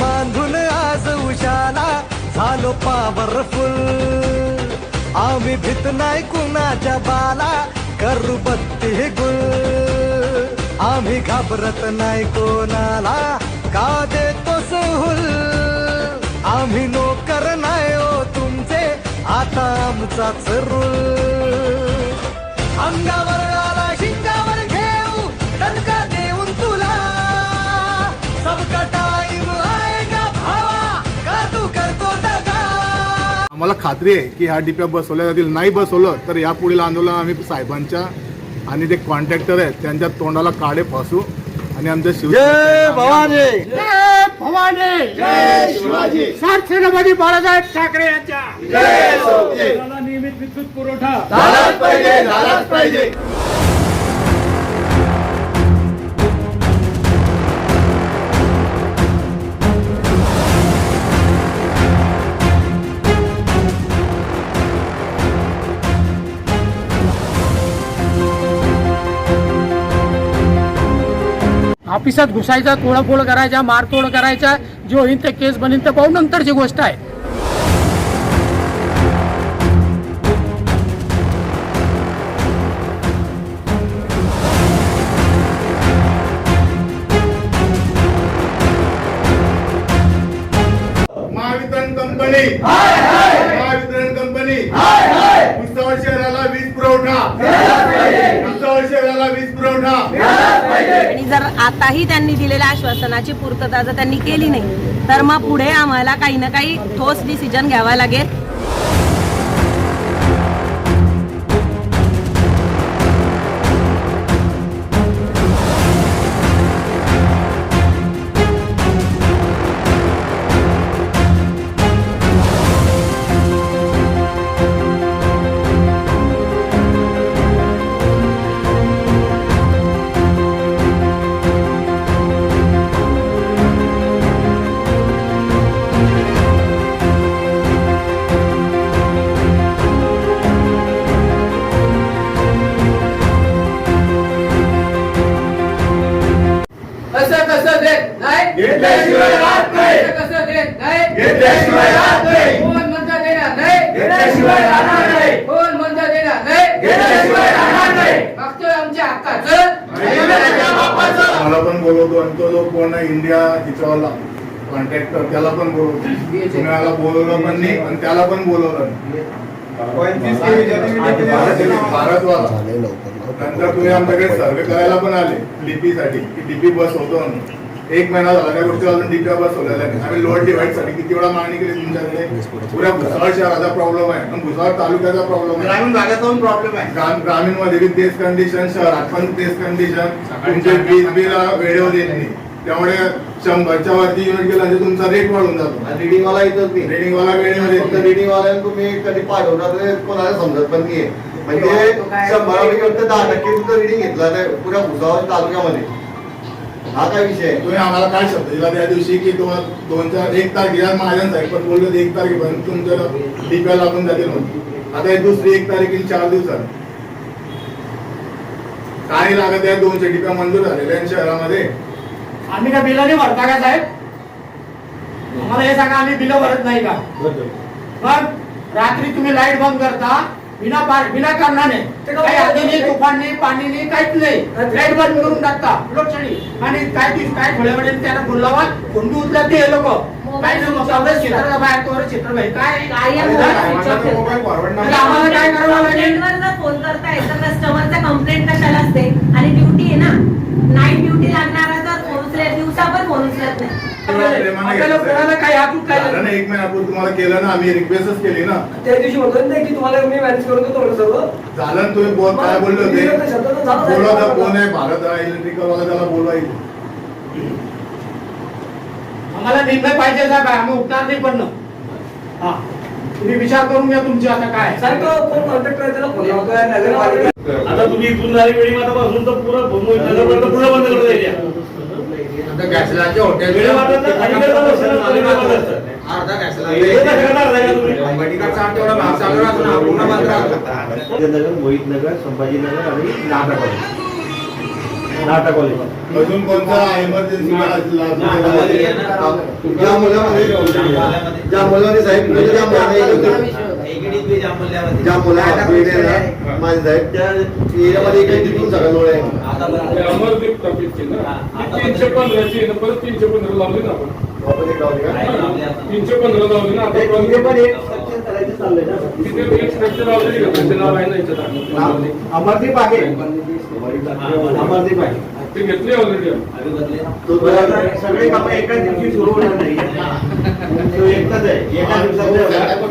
बांधून आज उशाला झालो पॉवरफुल आम्ही भीत नाही कुणाच्या बाला करू बत्ती गुल. आम्ही घाबरत नाही कोणाला का देतो सहूल? आम्ही नोकर नाही हो तुमचे आता आमचाच रूल. अंगावर आम्हाला खात्री आहे की ह्या डिप्या बसवल्या जातील नाही बसवलं तर या पुढील आंदोलन आम्ही साहेबांच्या आणि जे कॉन्ट्रॅक्टर आहेत त्यांच्या तोंडाला काडे फासू आणि आमच्या शिवसेना भवानी! जय शिवाजी! छत्रपती बाळासाहेब ठाकरे यांच्या! नियमित विद्युत पुरवठा. पाहिजे! ऑफिसात घुसायचा तोडाफोड करायचा मारतोड करायचा जे होईल ते केस बनेल ते पाहू नंतरची गोष्ट आहे. महावितरण कंपनी. महावितरण कंपनी. शहराला वीज पुरवठा भुसावळ शहराला वीज पुरवठा आणि जर आताही त्यांनी दिलेल्या आश्वासनाची पूर्तता जर त्यांनी केली नाही तर मग पुढे आम्हाला काही ना काही ठोस डिसिजन घ्यावा लागेल. कोण इंडिया हिच्यावाला कॉन्ट्रॅक्टर त्याला पण बोलवतो पुण्याला बोलवलं पण नाही आणि त्याला पण बोलवलं. भारतवाला. नंतर तुम्ही आमच्याकडे सर्वे करायला पण आले लिपीसाठी की लिपी बस होतो म्हणून. एक महिना झाला त्या गोष्टी अजून डिप्या बस होत्या आम्ही लोड डिवाइडसाठी किती वेळा मागणी केली तुमच्याकडे? पुऱ्या भुसावळ शहराचा प्रॉब्लेम आहे. आणि भुसावळ तालुक्याचा प्रॉब्लेम आहे. ग्रामीण भागात पण प्रॉब्लेम आहे. ग्राम- ग्रामीणमध्ये बी तेच कंडिशन शहरात पण तेच कंडिशन तुमचे वीज बिल वेळेवर येत नाही. त्यामुळे शंभरच्या वरती युनिट गेला म्हणजे तुमचा रेट वाढून जातो. रिडिंग वाला येतच नाही रेटिंग वाला येत फक्त नाही. रिडिंग वाल्याला तुम्ही कधी पाठवणार ते कोणाला समजत पण नाही म्हणजे शंभरापैकी फक्त दहा टक्के फक्त रिडिंग घेतला तर पुऱ्या भुसावळ तालुक्यामध्ये. हा काय विषय तुम्ही आम्हाला काय शब्द दिला त्या दिवशी की दोन दोन चार एक तारखेला महाजन साहेब पण बोलले एक तारखेपर्यंत तुमच्या डीपीआर लागून जातील म्हणून. आता हे दुसरी एक तारखेला चार दिवसात. काय लागत आहे दोनशे डीपीआर मंजूर झालेल्या शहरामध्ये? आम्ही काय बिलं नाही भरता का साहेब? आम्हाला हे सांगा आम्ही बिलं भरत नाही का? मग रात्री तुम्ही लाइट बंद करता बिना पा- बिना कारणाने. काही आधी नाही तुफान नाही पाणी नाही. काहीच नाही लाइट बंद करून टाकता. लोटसडी आणि काय दिवस काय थोड्या वेळाने त्याला फोन लावा फोन बी उचलत ते लोक काय नाही मग सगळं क्षेत्र बाहेर तोवर क्षेत्र बाहेर. काय म्हणजे आम्हाला काय करावं लागेल? फोन करताय तर कस्टमरचा कंप्लेंट कशाला असते? आणि ड्युटी आहे ना? नाईट ड्युटी लागणारा जर फोन उचलेल दिवसा पण फोन उचलत नाही. आपल्याला कोणाला काही हातून काय झालं ना एक महिन्यापूर्वी तुम्हाला केलं ना आम्ही रिक्वेस्टच केली ना. त्या दिवशी म्हणतो ना की तुम्हाला मी मॅनेज करून देतो सर्व झालं तुम्ही बोल काय बोलले होते? मी शब्द तर झाला बोलवा तर साहेब. कोण आहे? भारत इलेक्ट्रिकल वाला त्याला बोलवायचं. आम्हाला निर्णय पाहिजे साहेब आम्ही उठणार नाही पण. हा. तुम्ही विचार करून घ्या तुमची आता काय साहेब तो कोण कॉन्टॅक्ट करायचा त्याला फोन लावतोय? नगरपालिका आता तुम्ही इथून झाली वेळी मातापासून तर पुरं नगरपर्यंत बंद करून द्यायच्या नाही का तुम्ही? नगर मोहित नगर संभाजीनगर आणि नागरपाडी नाटा कॉलेज अजून कोणता इमर्जन्सी ज्या मुलामध्ये ज्या मुलाने साहेब म्हणजे मुलाने ज्या मुला माझे साहेब त्या एरियामध्ये काही तिथून सगळं लोळ आहे अमरदीप टॉपिकची ना ती तीनशे पंधराची आहे ना परत तीनशे पंधरा लावली ना आपण? तीनशे पंधरा लावली ना आता अमरदीप आहे अमरदीप आहे. ते घेतली ऑलरेडी तो बरं, सगळे कामं दिवशी सुरू होणार नाही. तो एकच आहे. एका दिवसात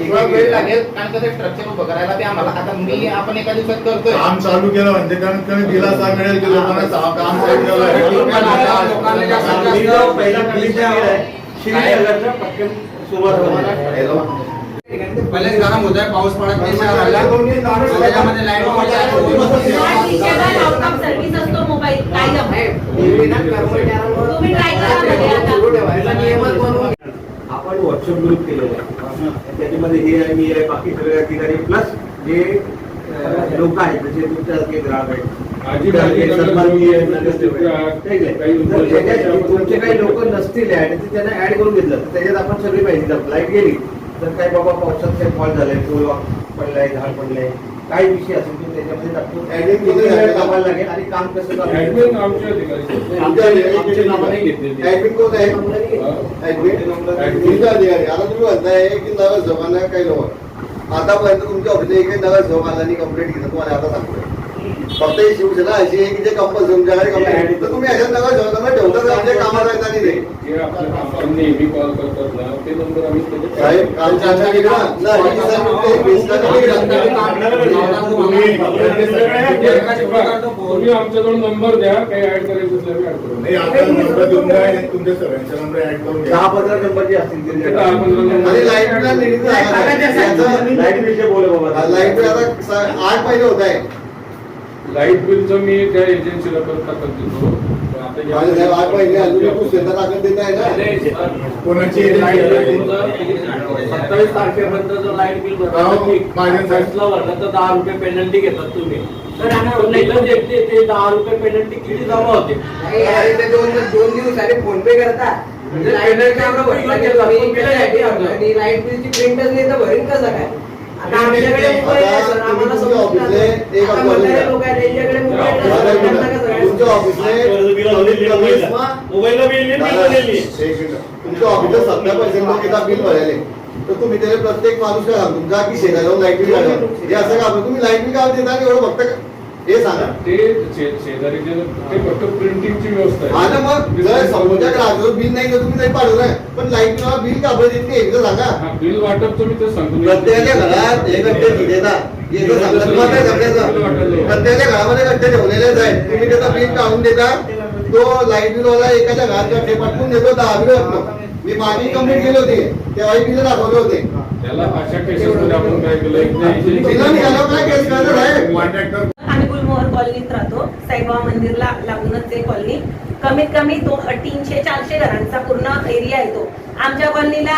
थोडा वेळ लागेल. कारण कसं स्ट्रक्चर उभं करायला ते आम्हाला आता मी आपण एका दिवसात करतोय. काम चालू केलं म्हणजे कमीत कमी दिलासा मिळेल की लोकांना सा- काम चालू मी केलं. जो पहिला कंडिशन आहे. श्रीनगरचा पटकन सुरुवात गरम होत आहे पाऊस पडत नाही शहराला त्याच्यामध्ये लाइट आपण व्हॉट्सअप ग्रुप केलेला आहे त्याच्यामध्ये हे आहे मी आहे बाकी सगळे अधिकारी प्लस जे लोक आहेत जसे तुमच्यासारखे ग्राहक आहेत. तुमचे काही लोक नसतील ऍड तर त्यांना ऍड करून घेतलं. त्याच्यात आपण सगळी माहिती लाइट गेली तर काय बाबा पावसात फॉल झालाय पडलाय झाड पडलंय. काय विषय असेल तर त्याच्यामध्ये टाकतो? कामाला लागेल आणि काम कसं नावं हा. काही लोक आतापर्यंत तुमच्या ऑफिसला एकही नव्या जमानानी कंप्लेंट घेतलं तुम्हाला आता सांगतोय फक्त ही शिवसेना अशी आहे की जे कंपल्सरी तुमच्याकडे कंप्लेंट तर तुम्ही अशा नव्या जमाना ठेवता आमच्या कामात येत नाही ते. जे आपल्या आपण नेहमी कॉल करतात ना. ते नंबर आम्ही त्याच्यात- साहेब काल चर्चा केली ना ना ही साहेब ते तुम्ही आमच्याजवळ नंबर द्या काही ऍड करायचं असलं ऍड करू नाही आता नंबर देऊन द्या आणि तुमच्या सगळ्यांचे नंबर ऍड करून दहा पंधरा नंबर जे असतील ते ते दहा पंधरा आणि नंबर लेडीज लाइट विषय बोल बाबा लाइट आता आठ महिने होत आहे. लाइट बिलचं मी त्या एजन्सीला परत टाकत देतो. आता या- माझे साहेब आठ महिने अजून खूप शेतात टाकत देत आहे ना? कोणाची सत्तावीस तारखेपर्यंत जर लाइट बिल अहो, माझ्या साहेब- फर्स्टला भरलं तर दहा रुपये पेनल्टी घेतात तुम्ही. तर जे ते ते दहा रुपये पेनल्टी किती जमा होते? दोन दोन दिवस आले फोन पे करता. म्हणजे लाइट बिल लाइट बिलची प्रिंटच नाही तर भरीन कसं काय? तुमच्या. ऑफिसले कमी मोबाईलला बिल भरायले. तर तुम्ही त्याला प्रत्येक माणूस काय सांगतो? तुमचा की शेजारी लाइट बिल काढा हे असं का? तुम्ही लाइट बिल का देता? आणि एवढं फक्त हे सांगा. ते शे- शेजारीचे ते फक्त प्रिंटिंगची व्यवस्था आहे. आणि मग जर समोरच्या ग्राहकाचं बिल नाही तर तुम्ही नाही पण लाइट बिल बिल का बरं देत नाही? एकदा सांगा. बिल वाटपचं मी ते सांगतो प्रत्येकाच्या घरात प्रत्येकाच्या घरामध्ये गड्डे ठेवलेलेच आहेत. तुम्ही त्याचा बिल काढून देता. तो लाइट बिल वाला एकाच्या घरात गड्डे पाठवून देतो दहा बिल मी मागे कंप्लेंट केली होती. तेव्हा बिल दाखवले होते. त्याला अशा केसेस मध्ये आपण काय केलं? काय केस करणार आहे? कॉलनीत राहतो. साईबाबा मंदिरला लागूनच ते कॉलनी कमीत कमी दोन तीनशे चारशे घरांचा पूर्ण एरिया येतो. आमच्या कॉलनीला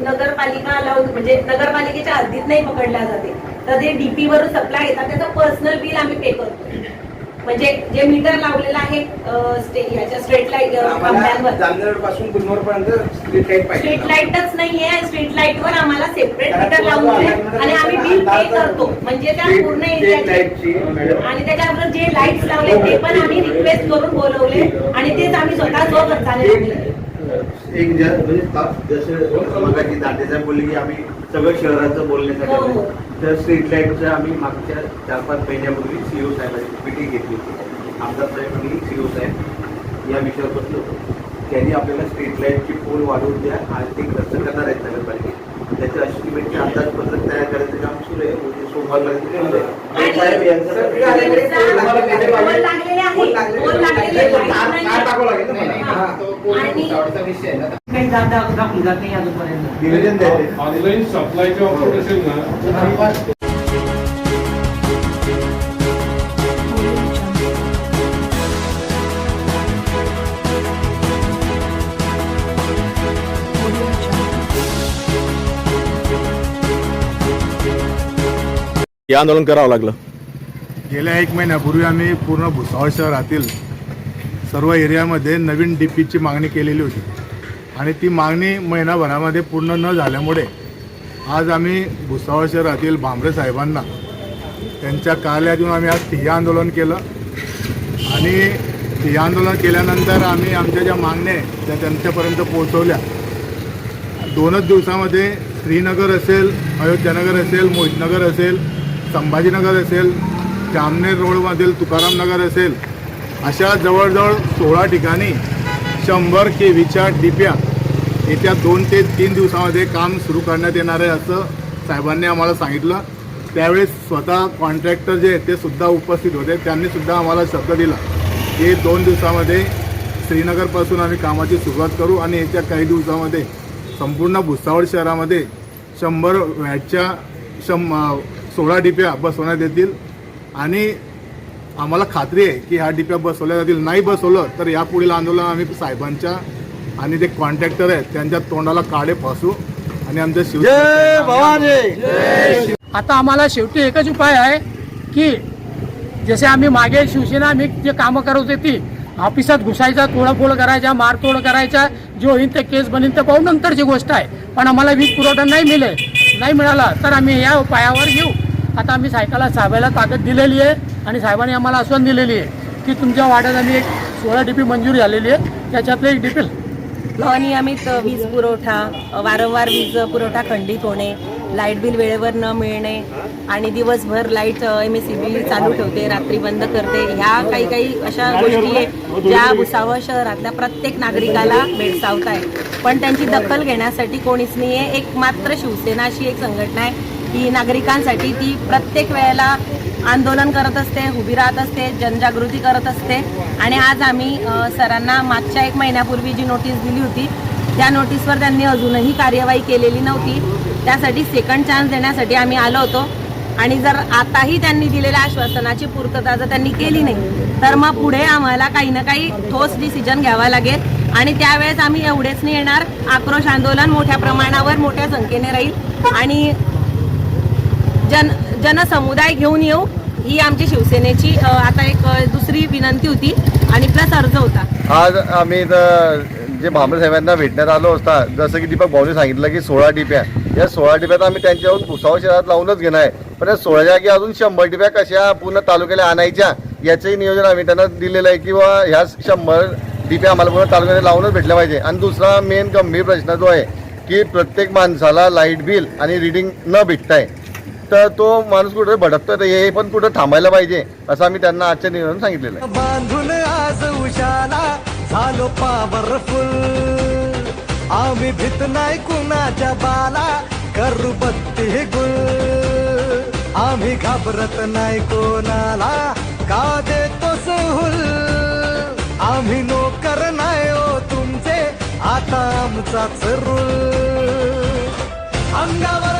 नगरपालिका अलाउड म्हणजे नगरपालिकेच्या हद्दीत नाही पकडल्या जाते. तर ते डीपी वरून सप्लाय येतात त्याचं पर्सनल बिल आम्ही पे करतो. म्हणजे जे मीटर लावलेलं आहे स्ट्रीट लाइट जामनेरपासून स्ट्रीट लाइट स्ट्रीट लाईटच नाहीये. स्ट्रीट लाइट वर आम्हाला सेपरेट मीटर लावून दिले आणि आम्ही बिल पे करतो. म्हणजे त्या पूर्ण एरियाचे आणि त्याच्याबरोबर जे लाईट्स लावले ते पण आम्ही रिक्वेस्ट करून बोलवले. आणि तेच आम्ही स्वतः सोबत चालले एक म्हणजे जसं मगाशी दांडेसाहेब बोलले की आम्ही सगळं शहराचं हो, बोलण्यासाठी हो. आलोय. तर स्ट्रीट लाईटचं आम्ही मागच्या चार पाच महिन्यापूर्वी सीओ साहेबांची मिटिंग घेतली होती आमदार साहेब आणि सीओ साहेब या विषयावर बसलो होतो त्यांनी आपल्याला स्ट्रीट लाईटची पोल वाढवून द्या आणि ते खर्च करणार आहेत नगरपालिकेत त्याचं एस्टिमेटचे अंदाजपत्रक तयार करायचं काम सुरू आहे. म्हणजे सोमवारपर्यंत केलं आहे. आणि साहेब यांचं हे आंदोलन करावं लागलं. गेल्या एक महिन्यापूर्वी आम्ही पूर्ण भुसावळ शहरातील सर्व एरियामध्ये नवीन डी पीची मागणी केलेली होती. आणि ती मागणी महिनाभरामध्ये पूर्ण न झाल्यामुळे आज आम्ही भुसावळ शहरातील भांबरे साहेबांना त्यांच्या कार्यालयातून आम्ही आज ठिय्या आंदोलन केलं. आणि ठिय्या आंदोलन केल्यानंतर आम्ही आमच्या ज्या मागण्या आहेत त्या त्यांच्यापर्यंत पोहोचवल्या. दोनच दिवसामध्ये श्रीनगर असेल अयोध्यानगर असेल मोहितनगर असेल संभाजीनगर असेल जामनेर रोडमधील तुकाराम नगर असेल अशा जवळजवळ सोळा ठिकाणी शंभर के व्हीच्या डिप्या येत्या दोन ते तीन दिवसामध्ये काम सुरू करण्यात येणार आहे असं साहेबांनी आम्हाला सांगितलं. त्यावेळेस स्वतः कॉन्ट्रॅक्टर जे आहेत ते सुद्धा उपस्थित होते. त्यांनी सुद्धा आम्हाला शब्द दिला की दोन दिवसामध्ये श्रीनगरपासून आम्ही कामाची सुरुवात करू आणि येत्या काही दिवसामध्ये संपूर्ण भुसावळ शहरामध्ये शंभर वॅटच्या शं सोळा डिप्या बसवण्यात येतील. आणि आम्हाला खात्री आहे की ह्या डिप्या बसवल्या जातील. नाही बसवलं तर यापुढील आंदोलन आम्ही साहेबांच्या आणि जे कॉन्ट्रॅक्टर आहेत त्यांच्या तोंडाला काळे फासू आणि आमच्या शिव आता आम्हाला शेवटी एकच उपाय आहे की जसे आम्ही मागे शिवसेना आम्ही जे कामं करत होते ती ऑफिसात घुसायचा तोडाफोड करायचा मारतोड करायचा जो होईल ते केस बनेल ते पाहून नंतरची गोष्ट आहे. पण आम्हाला वीज पुरवठा नाही मिळेल नाही मिळाला तर आम्ही या उपायावर येऊ. आता आम्ही सायकाला साहेबाला ताकद दिलेली आहे आणि साहेबांनी आम्हाला आश्वासन दिलेली आहे की तुमच्या वाड्यात आम्ही एक सोळा डीपी मंजूर झालेली आहे. त्याच्यातले एक डीपी अनियमित वीज पुरवठा वारंवार वीज पुरवठा खंडित होणे लाइट बिल वेळेवर न मिळणे आणि दिवसभर light M S C B चालू ठेवते रात्री बंद करते ह्या काही काही अशा गोष्टी आहेत ज्या भुसावळ शहरातल्या प्रत्येक नागरिकाला भेडसावत आहे पण त्यांची दखल घेण्यासाठी कोणीच नाही आहे एक मात्र शिवसेना अशी एक संघटना आहे. की नागरिकांसाठी ती प्रत्येक वेळेला आंदोलन करत असते उभी राहत असते जनजागृती करत असते. आणि आज आम्ही सरांना मागच्या एक महिन्यापूर्वी जी नोटीस दिली होती त्या नोटीसवर त्यांनी अजूनही कार्यवाही केलेली नव्हती. त्यासाठी सेकंड चान्स देण्यासाठी आम्ही आलो होतो. आणि जर आताही त्यांनी दिलेल्या आश्वासनाची पूर्तता जर त्यांनी केली नाही तर मग पुढे आम्हाला काही ना काही ठोस डिसिजन घ्यावा लागेल. आणि त्यावेळेस आम्ही एवढेच नाही येणार आक्रोश आंदोलन मोठ्या प्रमाणावर मोठ्या संख्येने राहील. आणि जन जनसमुदाय घेऊन येऊ. ही आमची शिवसेनेची आता एक दुसरी विनंती होती आणि प्लस अर्ज होता. आज आम्ही जे भांबरे साहेबांना भेटण्यात आलो असता जसं की दीपक भाऊने सांगितलं की सोळा डिप्या या सोळा डिप्यात आम्ही त्यांच्याहून भुसावळ शहरात लावूनच घेणार आहे. पण या सोळा जागी अजून शंभर डिप्या कशा पूर्ण तालुक्याला आणायच्या याचंही नियोजन आम्ही त्यांना दिलेलं आहे किंवा ह्या शंभर डिप्या आम्हाला पूर्ण तालुक्याला लावूनच भेटल्या पाहिजे. आणि दुसरा मेन गंभीर प्रश्न जो आहे की प्रत्येक माणसाला लाइट बिल आणि रिडिंग न भेटताय. तर तो माणूस कुठे भटकतोय तर हे पण कुठं थांबायला पाहिजे असं आम्ही त्यांना आजच्या निवेदन सांगितलेलं आहे. बांधून आज उशाला झालो पावरफुल आम्ही भीत नाही कुणाच्या बाला करू बत्ती गुल. आम्ही घाबरत नाही कोणाला का देतो सहुल? आम्ही नोकर नाही हो तुमचे आता आमचाच रूल. अंगावर